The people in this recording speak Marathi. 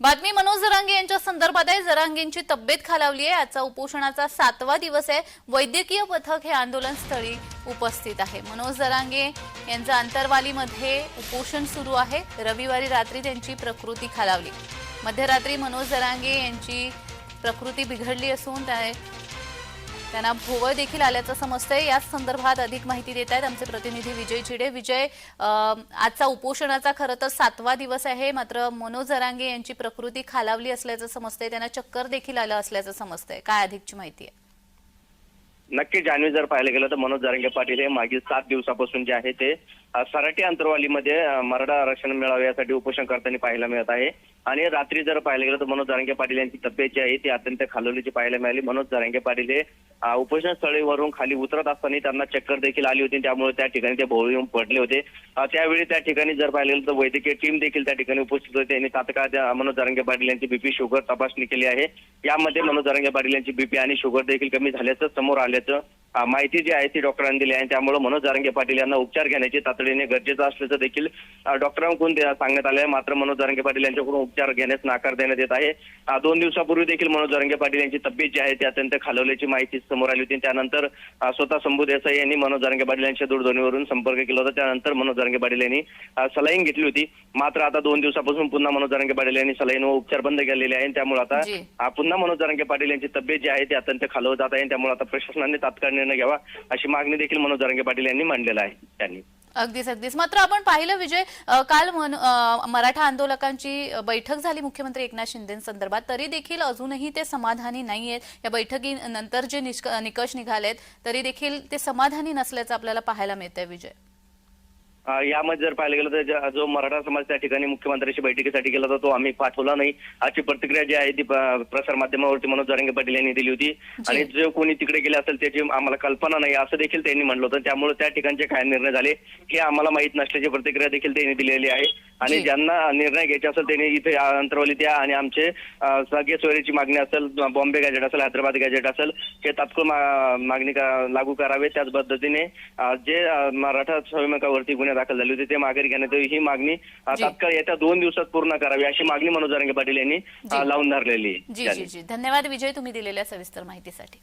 बातमी मनोज जरांगे यांच्या संदर्भात आहे. जरांगेंची तब्येत खालावली आहे. आजचा उपोषणाचा सातवा दिवस आहे. वैद्यकीय पथक हे आंदोलनस्थळी उपस्थित आहे. मनोज जरांगे यांचं आंतरवालीमध्ये उपोषण सुरू आहे. रविवारी रात्री त्यांची प्रकृती खालावली. मध्यरात्री मनोज जरांगे यांची प्रकृती बिघडली असून त्या- त्यांना भोवळ देखील आल्याचं समजतंय. याच संदर्भात अधिक माहिती देत आहेत आमचे प्रतिनिधी विजय चिडे विजय आजचा उपोषणाचा खरं तर सातवा दिवस आहे. मात्र मनोज जरांगे यांची प्रकृती खालावली असल्याचं समजतंय. त्यांना चक्कर देखील आलं असल्याचं समजतंय. काय अधिकची माहिती आहे? नक्की जान्हवी जर पाहायला गेलं तर मनोज जारंगे पाटील हे मागील सात दिवसापासून जे आहे ते अ, सराटी अंतरवालीमध्ये मराठा आरक्षण मिळावे यासाठी उपोषण करताना पाहायला मिळत आहे. आणि रात्री जर पाहायला गेलं तर मनोज जारंगे पाटील यांची तब्येत जी आहे ती अत्यंत खालवलीची पाहायला मिळाली. मनोज जारंगे पाटील हे उपोषण स्थळीवरून खाली उतरत असताना त्यांना चक्कर देखील आली होती. त्यामुळे त्या ठिकाणी ते भोवळ येऊन पडले होते. त्यावेळी त्या ठिकाणी जर पाहिलं गेलं तर वैद्यकीय टीम देखील त्या ठिकाणी उपस्थित होती. आणि तात्काळ मनोज जारंगे पाटील यांची बीपी शुगर तपासणी केली आहे. यामध्ये मनोज जारंगे पाटील यांची बीपी आणि शुगर देखील कमी झाल्याचं समोर आल्याचं metros माहिती जी आहे ती डॉक्टरांनी दिली आहे. त्यामुळे मनोज जारंगे पाटील यांना उपचार घेण्याची तातडीने गरजेचं असल्याचं देखील डॉक्टरांकडून सांगण्यात आलं आहे मात्र मनोज जारंगे पाटील यांच्याकडून उपचार घेण्यास नाकार देण्यात येत आहे. दोन दिवसापूर्वी देखील मनोज जारंगे पाटील यांची तब्येत जी आहे ती अत्यंत खालवल्याची माहिती समोर आली होती. त्यानंतर स्वतः शंभू देसाई यांनी मनोज जारंगे पाटील यांच्या दूरध्वनीवरून संपर्क केला होता. त्यानंतर मनोज जारंगे पाटील यांनी सलाईन घेतली होती. मात्र आता दोन दिवसापासून पुन्हा मनोज जारंगे पाटील यांनी सलाईन व उपचार बंद केलेले आहे त्यामुळे आता पुन्हा मनोज जारंगे पाटील यांची तब्येत जी आहे ती अत्यंत खालवत जात आहे. त्यामुळे आता प्रशासनाने तात्काळ निर्णय घ्यावा अशी मागणी देखील मनोज जारंगे पाटील यांनी मांडलेला आहे त्यांनी. अगदीच अगदीच. मात्र आपण पाहिलं विजय काल मराठा आंदोलकांची बैठक झाली मुख्यमंत्री एकनाथ शिंदेसंदर्भात तरी देखील अजूनही ते समाधानी नाहीयेत. या बैठकीनंतर जे निष्क- निकष निघालेत तरी देखील ते समाधानी नसल्याचं आपल्याला पाहायला मिळतंय विजय. यामध्ये जर पाहायला गेलं तर जो मराठा समाज त्या ठिकाणी मुख्यमंत्र्यांशी बैठकीसाठी गेला होता तो आम्ही पाठवला नाही. अशी प्रतिक्रिया जी आहे ती प्रसार माध्यमावरती मनोज जारंगे पाटील यांनी दिली होती. आणि जे कोणी तिकडे गेले असेल त्याची आम्हाला कल्पना नाही असं देखील त्यांनी म्हणलं होतं. त्यामुळे त्या ठिकाणचे काय निर्णय झाले हे आम्हाला माहीत नसल्याची प्रतिक्रिया देखील त्यांनी दिलेली आहे. आणि. ज्यांना निर्णय घ्यायचे असेल त्यांनी इथे अंतरवलीत या आणि आमचे सगळे सोयरीची मागणी असेल बॉम्बे गॅजेट असेल हैदराबाद गॅजेट असेल हे तात्काळ मागणी लागू करावे त्याच पद्धतीने जे मराठा संविधानावरती गुन्हे दाखल झाले होते ते माघारी घेण्यात यावी ही मागणी. तात्काळ येत्या दोन दिवसात पूर्ण करावी अशी मागणी मनोज जारंगे पाटील यांनी. लावून धरलेली धन्यवाद विजय तुम्ही दिलेल्या सविस्तर माहितीसाठी